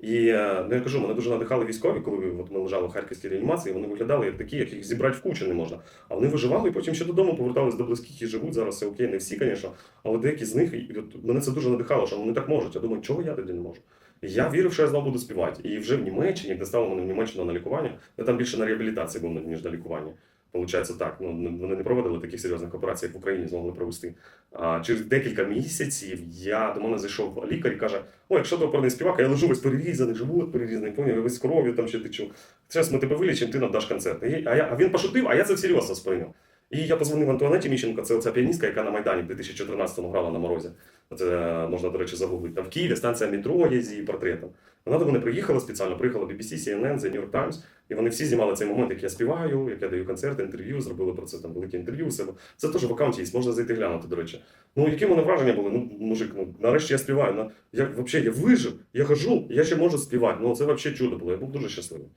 І е, ну, я кажу, мене дуже надихали військові, коли от ми лежали в харківській реанімації, вони виглядали як такі, яких зібрати в кучу не можна. А вони виживали і потім ще додому повертались до близьких і живуть. Зараз все окей, не всі, звісно, але деякі з них, і от мене це дуже надихало, що вони так можуть. Я думаю, чого я тоді не можу? І я вірив, що я знову буду співати. І вже в Німеччині, як доставили мене в Німеччину на лікування, я там більше на реабілітації був, ніж на лікуванні. Получається так. Ну вони не проводили таких серйозних операцій, як в Україні змогли провести. А через декілька місяців я до мене зайшов лікар і каже: О, якщо ти опорний співак, я лежу весь перерізаний, живот перерізаний, поняв, весь кров'ю там ще течу. Зараз ми тебе вилічимо, ти нам даш концерт. А, я, а він пошутив, а я це всерйоз сприйняв. І я позвонив Антуанеті Міщенко, це оця піаністка, яка на Майдані в 2014-му грала на морозі. Це е, можна, до речі, загуглити. Там в Києві станція метро є з її портретом. Вона до мене приїхала спеціально, приїхала BBC, CNN, The New York Times, і вони всі знімали цей момент, як я співаю, як я даю концерти, інтерв'ю, зробили про це там велике інтерв'ю себе. Це теж в аккаунті є, можна зайти глянути, до речі. Ну, які в мене враження були? Ну, мужик, ну нарешті я співаю. Я взагалі я вижив, я хожу, я ще можу співати. Ну це взагалі чудо було. Я був дуже щасливий.